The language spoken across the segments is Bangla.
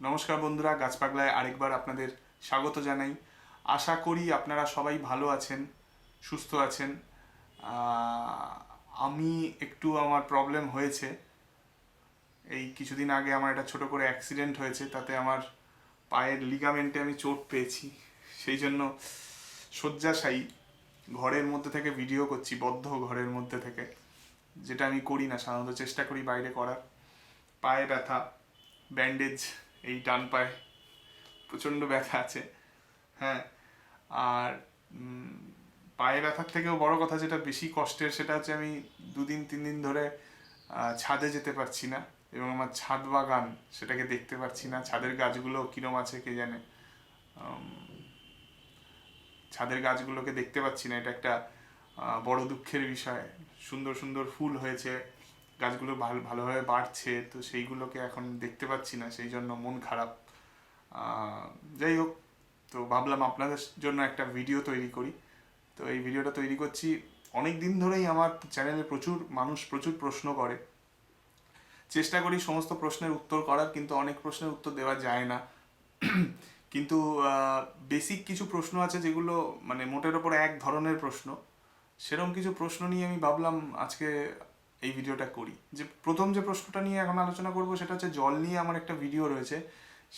নমস্কার বন্ধুরা, গাছপাগলায় আরেকবার আপনাদের স্বাগত জানাই। আশা করি আপনারা সবাই ভালো আছেন, সুস্থ আছেন। আমি একটু আমার প্রবলেম হয়েছে। এই কিছুদিন আগে আমার একটা ছোট করে অ্যাক্সিডেন্ট হয়েছে, তাতে আমার পায়ের লিগামেন্টে আমি চোট পেয়েছি। সেই জন্য শয্যাশায়ী ঘরের মধ্যে থেকে ভিডিও করছি, বদ্ধ ঘরের মধ্যে থেকে। যেটা আমি করি না, সাধারণত চেষ্টা করি বাইরে করার। পায়ে ব্যথা ব্যান্ডেজ এই ডান পায়ে প্রচণ্ড ব্যথা আছে হ্যাঁ? আর পায়ে ব্যথার থেকেও বড় কথা যেটা বেশি কষ্টের সেটা হচ্ছে আমি দুদিন তিন দিন ধরে ছাদে যেতে পারছি না এবং আমার ছাদ বাগান সেটাকে দেখতে পাচ্ছি না। ছাদের গাছগুলো কিরম আছে কে জানে? ছাদের গাছগুলোকে দেখতে পাচ্ছি না। এটা একটা বড় দুঃখের বিষয়। সুন্দর সুন্দর ফুল হয়েছে। গাছগুলো ভালো ভালোভাবে বাড়ছে, তো সেইগুলোকে এখন দেখতে পাচ্ছি না, সেই জন্য মন খারাপ। যাই হোক, তো ভাবলাম আপনাদের জন্য একটা ভিডিও তৈরি করি। তো এই ভিডিওটা তৈরি করছি, অনেক দিন ধরেই আমার চ্যানেলে প্রচুর মানুষ প্রচুর প্রশ্ন করে। চেষ্টা করি সমস্ত প্রশ্নের উত্তর করার, কিন্তু অনেক প্রশ্নের উত্তর দেওয়া যায় না। কিন্তু বেসিক কিছু প্রশ্ন আছে যেগুলো মানে মোটের ওপর এক ধরনের প্রশ্ন। সেরকম কিছু প্রশ্ন নিয়ে আমি ভাবলাম আজকে এই ভিডিওটা করি। যে প্রথম যে প্রশ্নটা নিয়ে এখন আলোচনা করব সেটা হচ্ছে জল নিয়ে আমার একটা ভিডিও রয়েছে।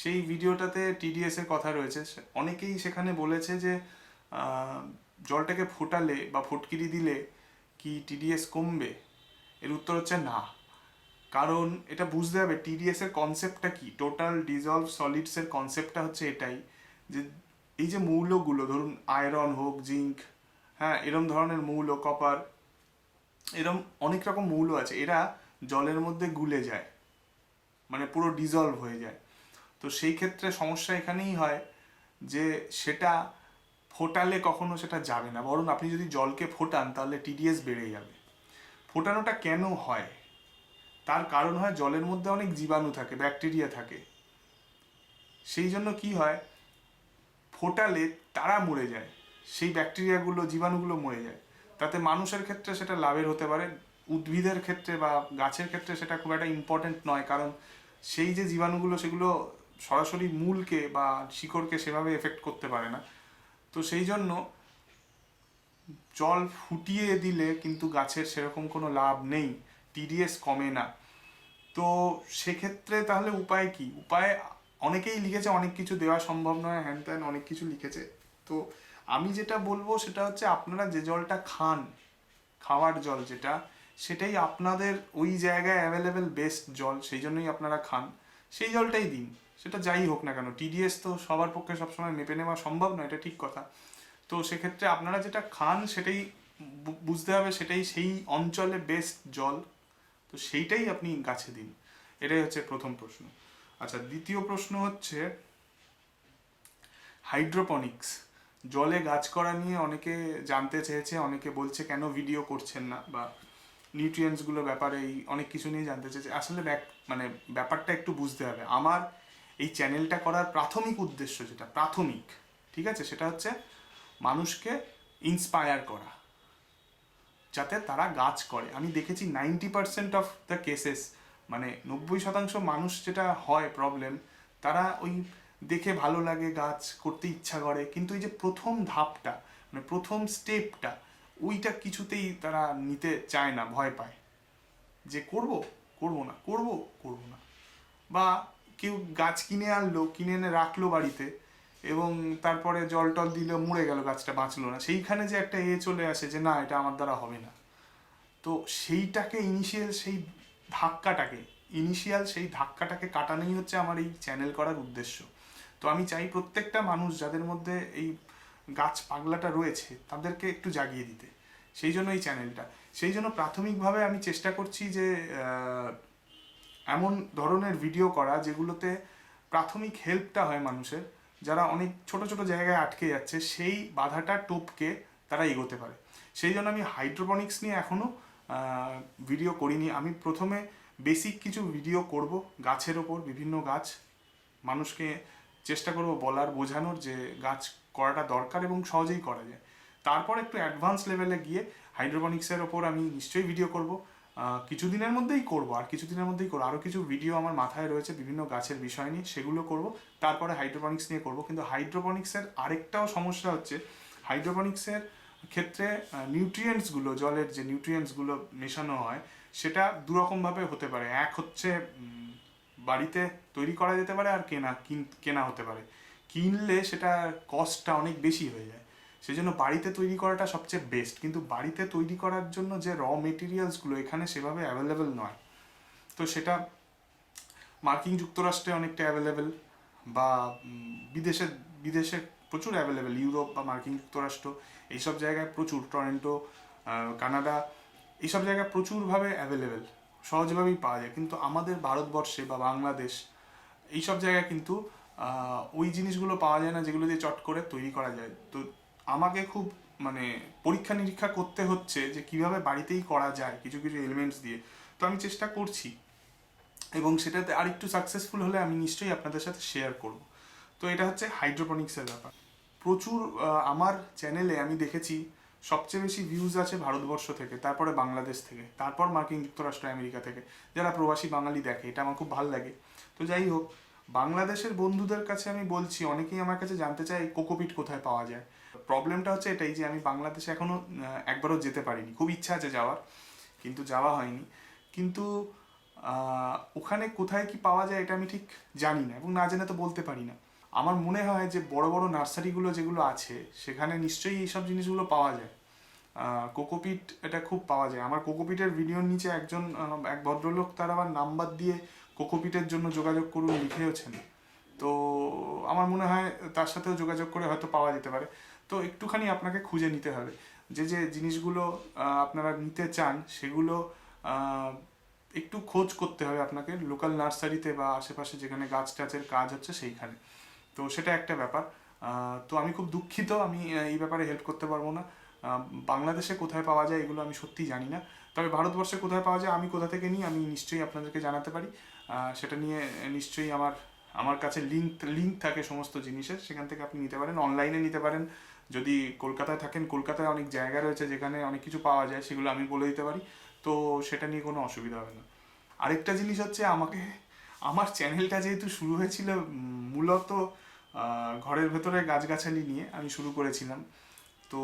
সেই ভিডিওটাতে টিডিএস এর কথা রয়েছে। অনেকেই সেখানে বলেছে যে জলটাকে ফোটালে বা ফটকিরি দিলে কি টিডিএস কমবে? এর উত্তর হচ্ছে না। কারণ এটা বুঝতে হবে টিডিএস এর কনসেপ্টটা কি? টোটাল ডিজলভ সলিডস এর কনসেপ্টটা হচ্ছে এটাই। যে এই যে মৌলগুলো, ধরুন আয়রন হোক জিঙ্ক হ্যাঁ এরম ধরনের মৌল কপার এরম অনেক রকম মৌল আছে, এরা জলের মধ্যে গুলে যায় মানে পুরো ডিজলভ হয়ে যায়। তো সেই ক্ষেত্রে সমস্যা এখানেই হয় যে সেটা ফোটালে কখনো সেটা যাবে না। বরং আপনি যদি জলকে ফোটান, তাহলে টিডিএস বেড়ে যাবে। ফোটানোটা কেন হয়? তার কারণ হয় জলের মধ্যে অনেক জীবাণু থাকে, ব্যাকটেরিয়া থাকে। সেই জন্য কি হয়? ফোটালে তারা মরে যায়, সেই ব্যাকটেরিয়াগুলো, জীবাণুগুলো মরে যায়। তাতে মানুষের ক্ষেত্রে সেটা লাভের হতে পারে, উদ্ভিদের ক্ষেত্রে বা গাছের ক্ষেত্রে সেটা খুব একটা ইম্পর্টেন্ট নয়, কারণ সেই যে জীবাণুগুলো সেগুলো সরাসরি মূলকে বা শিকড়কে সেভাবে এফেক্ট করতে পারে না। তো সেই জন্য জল ফুটিয়ে দিলে কিন্তু গাছের সেরকম কোনো লাভ নেই টিডিএস কমে না। তো সেক্ষেত্রে তাহলে উপায় কি? উপায় অনেকেই লিখেছে, অনেক কিছু দেওয়া সম্ভব নয় হ্যান ত্যান অনেক কিছু লিখেছে। তো আমি যেটা বলব সেটা হচ্ছে আপনারা যে জলটা খান, খাওয়ার জল যেটা, সেটাই আপনাদের ওই জায়গায় অ্যাভেলেবেল বেস্ট জল, সেই জন্যই আপনারা খান। সেই জলটাই দিন, সেটা যাই হোক না কেন টিডিএস তো সবার পক্ষে সবসময় মেপে নেওয়া সম্ভব নয়, এটা ঠিক কথা। তো সেক্ষেত্রে আপনারা যেটা খান, সেটাই বুঝতে হবে সেটাই সেই অঞ্চলে বেস্ট জল, তো সেইটাই আপনি গাছে দিন। এটাই হচ্ছে প্রথম প্রশ্ন। আচ্ছা দ্বিতীয় প্রশ্ন হচ্ছে হাইড্রোপনিক্স জলে গাছ করা নিয়ে অনেকে জানতে চেয়েছে, অনেকে বলছে কেন ভিডিও করছেন না বা নিউট্রিয়েন্টসগুলো ব্যাপারে এই অনেক কিছু নিয়ে জানতে চেয়েছে। আসলে মানে ব্যাপারটা একটু বুঝতে হবে। আমার এই চ্যানেলটা করার প্রাথমিক উদ্দেশ্য যেটা, প্রাথমিক, ঠিক আছে? সেটা হচ্ছে মানুষকে ইন্সপায়ার করা, যাতে তারা গাছ করে। আমি দেখেছি ninety percent of the cases মানে নব্বই শতাংশ মানুষ যেটা হয় প্রবলেম তারা ওই দেখে ভালো লাগে, গাছ করতে ইচ্ছা করে। কিন্তু এই যে প্রথম ধাপটা মানে প্রথম স্টেপটা ওইটা কিছুতেই তারা নিতে চায় না, ভয় পায়। যে করব করব না, করব করব না। বা কেউ গাছ কিনে আনলো, কিনে এনে রাখল বাড়িতে এবং তারপরে জল টল দিলে, মরে গেল, গাছটা বাঁচলো না। সেইখানে যে একটা এ চলে আসে যে, না, এটা আমার দ্বারা হবে না। তো সেইটাকে ইনিশিয়াল সেই ধাক্কাটাকে ইনিশিয়াল সেই ধাক্কাটাকে কাটানোই হচ্ছে আমার এই চ্যানেল করার উদ্দেশ্য। তো আমি চাই প্রত্যেকটা মানুষ যাদের মধ্যে এই গাছ পাগলাটা রয়েছে, তাদেরকে একটু জাগিয়ে দিতে। সেই জন্য এই চ্যানেলটা। সেই জন্য প্রাথমিকভাবে আমি চেষ্টা করছি যে এমন ধরনের ভিডিও করা যেগুলোতে প্রাথমিক হেল্পটা হয় মানুষের, যারা অনেক ছোট ছোট জায়গায় আটকে যাচ্ছে, সেই বাধাটা টপকে তারা এগোতে পারে। সেই জন্য আমি হাইড্রোপনিক্স নিয়ে এখনও ভিডিও করিনি। আমি প্রথমে বেসিক কিছু ভিডিও করব গাছের ওপর, বিভিন্ন গাছ, মানুষকে চেষ্টা করব বলার, বোঝানোর যে গাছ করাটা দরকার এবং সহজেই করা যায়। তারপর একটু অ্যাডভান্স লেভেলে গিয়ে হাইড্রোপনিক্সের ওপর আমি নিশ্চয়ই ভিডিও করব। কিছুদিনের মধ্যেই করব, আর কিছুদিনের মধ্যেই করব। আরও কিছু ভিডিও আমার মাথায় রয়েছে বিভিন্ন গাছের বিষয় নিয়ে, সেগুলো করব। তারপরে হাইড্রোপনিক্স নিয়ে করব। কিন্তু হাইড্রোপনিক্সের আরেকটাও সমস্যা হচ্ছে হাইড্রোপনিক্সের ক্ষেত্রে নিউট্রিয়েন্টসগুলো জলের যে নিউট্রিয়েন্টসগুলো মেশানো হয়, সেটা দুরকমভাবে হতে পারে। এক হচ্ছে বাড়িতে তৈরি করা যেতে পারে আর কেনা, কিন- হতে পারে। কিনলে সেটা কস্টটা অনেক বেশি হয়ে যায়। সেই জন্য বাড়িতে তৈরি করাটা সবচেয়ে বেস্ট কিন্তু বাড়িতে তৈরি করার জন্য যে র মেটেরিয়ালসগুলো এখানে সেভাবে অ্যাভেলেবেল নয়। তো সেটা মার্কিন যুক্তরাষ্ট্রে অনেকটা অ্যাভেলেবেল বা বিদেশে বিদেশে প্রচুর অ্যাভেলেবেল ইউরোপ বা মার্কিন যুক্তরাষ্ট্র, এইসব জায়গায় প্রচুর। টরেন্টো কানাডা, এইসব জায়গায় প্রচুরভাবে অ্যাভেলেবেল সহজভাবেই পাওয়া যায়। কিন্তু আমাদের ভারতবর্ষে বা বাংলাদেশ এইসব জায়গায় কিন্তু ওই জিনিসগুলো পাওয়া যায় না যেগুলো দিয়ে চট করে তৈরি করা যায়। তো আমাকে খুব মানে পরীক্ষা নিরীক্ষা করতে হচ্ছে যে কীভাবে বাড়িতেই করা যায় কিছু কিছু এলিমেন্টস দিয়ে। তো আমি চেষ্টা করছি এবং সেটাতে আরেকটু সাকসেসফুল হলে আমি নিশ্চয়ই আপনাদের সাথে শেয়ার করব। তো এটা হচ্ছে হাইড্রোপনিক্সের ব্যাপার। প্রচুর আমার চ্যানেলে আমি দেখেছি সবচেয়ে বেশি ভিউজ আছে ভারতবর্ষ থেকে, তারপরে বাংলাদেশ থেকে, তারপর মার্কিন যুক্তরাষ্ট্র আমেরিকা থেকে। যারা প্রবাসী বাঙালি দেখে, এটা আমার খুব ভালো লাগে। তো যাই হোক, বাংলাদেশের বন্ধুদের কাছে আমি বলছি, অনেকেই আমার কাছে জানতে চায়, কোকোপিট কোথায় পাওয়া যায়? প্রবলেমটা হচ্ছে এটাই যে, আমি বাংলাদেশে এখনও একবারও যেতে পারিনি। খুব ইচ্ছা আছে যাওয়ার, কিন্তু যাওয়া হয়নি। কিন্তু ওখানে কোথায় কি পাওয়া যায় এটা আমি ঠিক জানি না, এবং না জেনে তো বলতে পারি না। আমার মনে হয় যে বড় বড় নার্সারিগুলো যেগুলো আছে, সেখানে নিশ্চয়ই এইসব জিনিসগুলো পাওয়া যায়। কোকোপিট এটা খুব পাওয়া যায়। আমার কোকোপিটের ভিডিওর নিচে একজন এক ভদ্রলোক তার আবার নাম্বার দিয়ে কোকোপিটের জন্য যোগাযোগ করুন, লিখেওছেন। তো আমার মনে হয় তার সাথেও যোগাযোগ করে হয়তো পাওয়া যেতে পারে। তো একটুখানি আপনাকে খুঁজে নিতে হবে। যে যে জিনিসগুলো আপনারা নিতে চান, সেগুলো একটু খোঁজ করতে হবে আপনাকে। লোকাল নার্সারিতে বা আশেপাশে যেখানে গাছ টাছের কাজ হচ্ছে সেইখানে। তো সেটা একটা ব্যাপার। তো আমি খুব দুঃখিত, আমি এই ব্যাপারে হেল্প করতে পারব না। বাংলাদেশে কোথায় পাওয়া যায় এগুলো আমি সত্যিই জানি না। তবে ভারতবর্ষে কোথায় পাওয়া যায় আমি কোথা থেকে নিই আমি নিশ্চয়ই আপনাদেরকে জানাতে পারি। সেটা নিয়ে নিশ্চয়ই আমার আমার কাছে লিঙ্ক লিঙ্ক থাকে সমস্ত জিনিসের। সেখান থেকে আপনি নিতে পারেন অনলাইনে নিতে পারেন। যদি কলকাতায় থাকেন, কলকাতায় অনেক জায়গা রয়েছে যেখানে অনেক কিছু পাওয়া যায়, সেগুলো আমি বলে দিতে পারি। তো সেটা নিয়ে কোনো অসুবিধা হবে না। আরেকটা জিনিস হচ্ছে আমাকে, আমার চ্যানেলটা যেহেতু শুরু হয়েছিল মূলত ঘরের ভেতরে গাছগাছালি নিয়ে আমি শুরু করেছিলাম। তো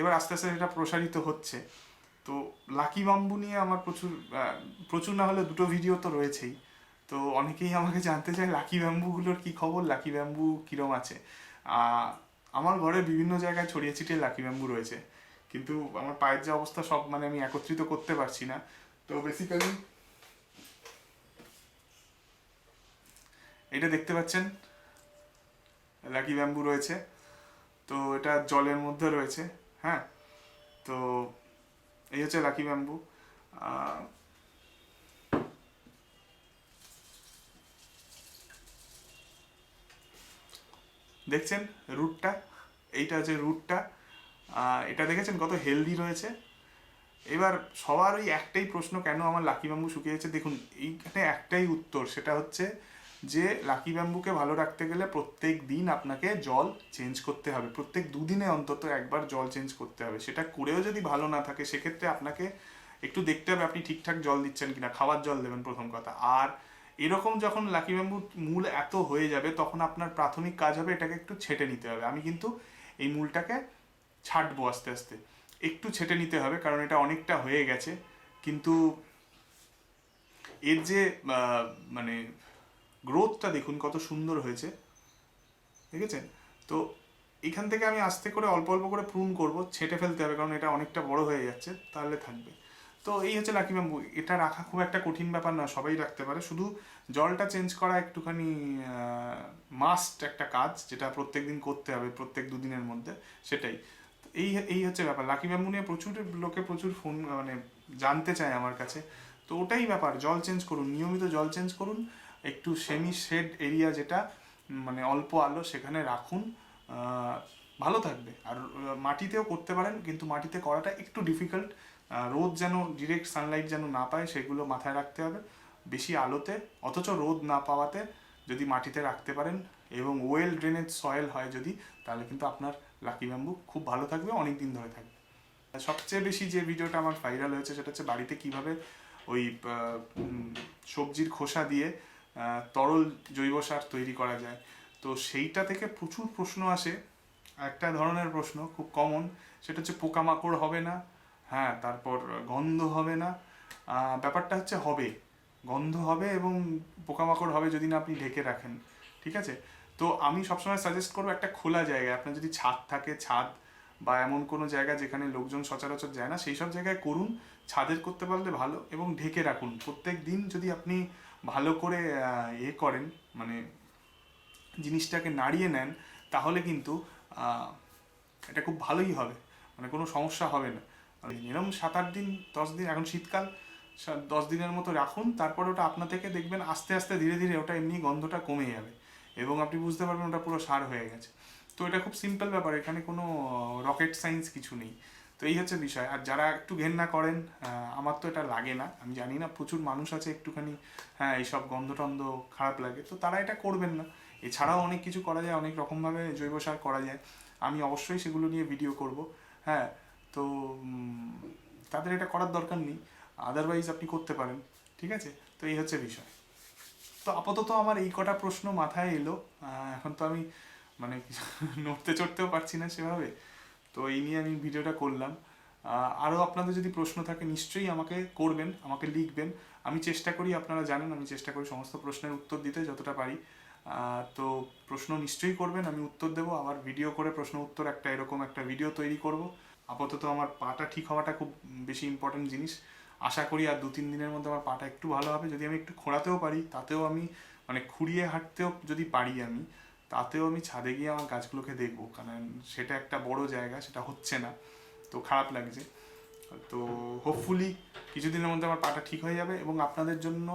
এবার আস্তে আস্তে সেটা প্রসারিত হচ্ছে। তো লাকি বাম্বু নিয়ে আমার প্রচুর প্রচুর না হলে দুটো ভিডিও তো রয়েছেই। তো অনেকেই আমাকে জানতে চায় লাকি ব্যাম্বুগুলোর কি খবর, লাকি ব্যাম্বু কীরম আছে? আমার ঘরে বিভিন্ন জায়গায় ছড়িয়ে ছিটিয়ে লাকি ব্যাম্বু রয়েছে। কিন্তু আমার পায়ের যে অবস্থা সব মানে আমি একত্রিত করতে পারছি না। তো বেসিক্যালি এটা দেখতে পাচ্ছেন লাকি ব্যাম্বু রয়েছে। তো এটা জলের মধ্যে রয়েছে হ্যাঁ? তো এই হচ্ছে লাকি ব্যাম্বু। দেখছেন রুটটা? এইটা হচ্ছে রুটটা এটা দেখেছেন কত হেলদি রয়েছে? এবার সবার ওই একটাই প্রশ্ন, কেন আমার লাকি ব্যাম্বু শুকিয়ে যাচ্ছে? দেখুন, এইখানে একটাই উত্তর, সেটা হচ্ছে যে লাকি ব্যাম্বুকে ভালো রাখতে গেলে প্রত্যেক দিন আপনাকে জল চেঞ্জ করতে হবে। প্রত্যেক দুদিনে অন্তত একবার জল চেঞ্জ করতে হবে। সেটা করেও যদি ভালো না থাকে, সেক্ষেত্রে আপনাকে একটু দেখতে হবে আপনি ঠিকঠাক জল দিচ্ছেন কিনা, খাওয়ার জল দেবেন প্রথম কথা। আর এরকম যখন লাকি ব্যাম্বুর মূল এত হয়ে যাবে, তখন আপনার প্রাথমিক কাজ হবে এটাকে একটু ছেটে নিতে হবে। আমি কিন্তু এই মূলটাকে ছাঁটবো আস্তে আস্তে। একটু ছেটে নিতে হবে, কারণ এটা অনেকটা হয়ে গেছে। কিন্তু এর যে মানে গ্রোথটা দেখুন, কত সুন্দর হয়েছে। দেখেছেন? তো এখান থেকে আমি আস্তে করে অল্প অল্প করে প্রুন করব, ছেটে ফেলতে হবে, কারণ এটা অনেকটা বড় হয়ে যাচ্ছে, তাহলে থাকবে। তো এই হচ্ছে লাকি ব্যাম্বু এটা রাখা খুব একটা কঠিন ব্যাপার না, সবাই রাখতে পারে। শুধু জলটা চেঞ্জ করা একটুখানি মাস্ট একটা কাজ, যেটা প্রত্যেক দিন করতে হবে, প্রত্যেক দুদিনের মধ্যে, সেটাই। এই এই হচ্ছে ব্যাপার। লাকি ব্যাম্বু নিয়ে প্রচুর লোকে প্রচুর ফোন মানে জানতে চায় আমার কাছে। তো ওটাই ব্যাপার, জল চেঞ্জ করুন, নিয়মিত জল চেঞ্জ করুন। একটু সেমি শেড এরিয়া যেটা মানে অল্প আলো সেখানে রাখুন ভালো থাকবে। আর মাটিতেও করতে পারেন, কিন্তু মাটিতে করাটা একটু ডিফিকাল্ট রোদ যেন ডিরেক্ট সানলাইট যেন না পায়, সেগুলো মাথায় রাখতে হবে। বেশি আলোতে, অথচ রোদ না পাওয়াতে যদি মাটিতে রাখতে পারেন এবং ওয়েল ড্রেনেজ সয়েল হয় যদি, তাহলে কিন্তু আপনার লাকি ব্যাম্বু খুব ভালো থাকবে অনেক দিন ধরে থাকবে। সবচেয়ে বেশি যে ভিডিওটা আমার ভাইরাল হয়েছে, সেটা হচ্ছে বাড়িতে কীভাবে ওই সবজির খোসা দিয়ে তরল জৈব সার তৈরি করা যায়। তো সেইটা থেকে প্রচুর প্রশ্ন আসে। একটা ধরনের প্রশ্ন, খুব কমন সেটা হচ্ছে পোকামাকড় হবে না হ্যাঁ তারপর গন্ধ হবে না। ব্যাপারটা হচ্ছে হবে, গন্ধ হবে এবং পোকামাকড় হবে যদি না আপনি ঢেকে রাখেন, ঠিক আছে? তো আমি সবসময় সাজেস্ট করব একটা খোলা জায়গায়, আপনার যদি ছাদ থাকে, ছাদ বা এমন কোনো জায়গা যেখানে লোকজন সচরাচর যায় না, সেই সব জায়গায় করুন, ছাদের করতে পারলে ভালো এবং ঢেকে রাখুন। প্রত্যেক দিন যদি আপনি ভালো করে এ করেন মানে জিনিসটাকে নাড়িয়ে নেন, তাহলে কিন্তু এটা খুব ভালোই হবে মানে কোনো সমস্যা হবে না। এরকম সাত আট দিন, দশ দিন, এখন শীতকাল দশ দিনের মতো রাখুন, তারপর ওটা আপনা থেকে দেখবেন আস্তে আস্তে ধীরে ধীরে ওটা এমনি গন্ধটা কমে যাবে, এবং আপনি বুঝতে পারবেন ওটা পুরো সার হয়ে গেছে। তো এটা খুব সিম্পল ব্যাপার, এখানে কোনো রকেট সায়েন্স কিছু নেই। তো এই হচ্ছে বিষয়। আর যারা একটু ঘেন্না করেন আমার তো এটা লাগে না। আমি জানি না, প্রচুর মানুষ আছে একটুখানি হ্যাঁ এইসব গন্ধ টন্ধ খারাপ লাগে। তো তারা এটা করবেন না। এছাড়াও অনেক কিছু করা যায়, অনেক রকমভাবে জৈব সার করা যায়। আমি অবশ্যই সেগুলো নিয়ে ভিডিও করব হ্যাঁ। তো তাদের এটা করার দরকার নেই। আদারওয়াইজ আপনি করতে পারেন, ঠিক আছে? তো এই হচ্ছে বিষয়। তো আপাতত আমার এই কটা প্রশ্ন মাথায় এলো। এখন তো আমি মানে নড়তে চড়তেও পারছি না সেভাবে। তো এই নিয়ে আমি ভিডিওটা করলাম। আরও আপনাদের যদি প্রশ্ন থাকে, নিশ্চয়ই আমাকে করবেন, আমাকে লিখবেন। আমি চেষ্টা করি, আপনারা জানেন, আমি চেষ্টা করি সমস্ত প্রশ্নের উত্তর দিতে যতটা পারি। তো প্রশ্ন নিশ্চয়ই করবেন, আমি উত্তর দেবো। আবার ভিডিও করে প্রশ্ন উত্তর একটা এরকম একটা ভিডিও তৈরি করব। আপাতত আমার পাটা ঠিক হওয়াটা খুব বেশি ইম্পর্টেন্ট জিনিস। আশা করি আর দু তিন দিনের মধ্যে আমার পাটা একটু ভালো হবে। যদি আমি একটু খোঁড়াতেও পারি, তাতেও আমি মানে খুঁড়িয়ে হাঁটতেও যদি পারি আমি তাতেও আমি ছাদে গিয়ে আমার গাছগুলোকে দেখব, কারণ সেটা একটা বড় জায়গা, সেটা হচ্ছে না। তো খারাপ লাগছে। তো হোপফুলি কিছুদিনের মধ্যে আমার পাটা ঠিক হয়ে যাবে এবং আপনাদের জন্য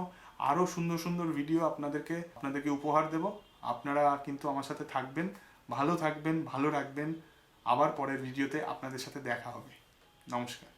আরও সুন্দর সুন্দর ভিডিও আপনাদেরকে আপনাদেরকে উপহার দেব। আপনারা কিন্তু আমার সাথে থাকবেন, ভালো থাকবেন, ভালো রাখবেন। আবার পরের ভিডিওতে আপনাদের সাথে দেখা হবে। নমস্কার।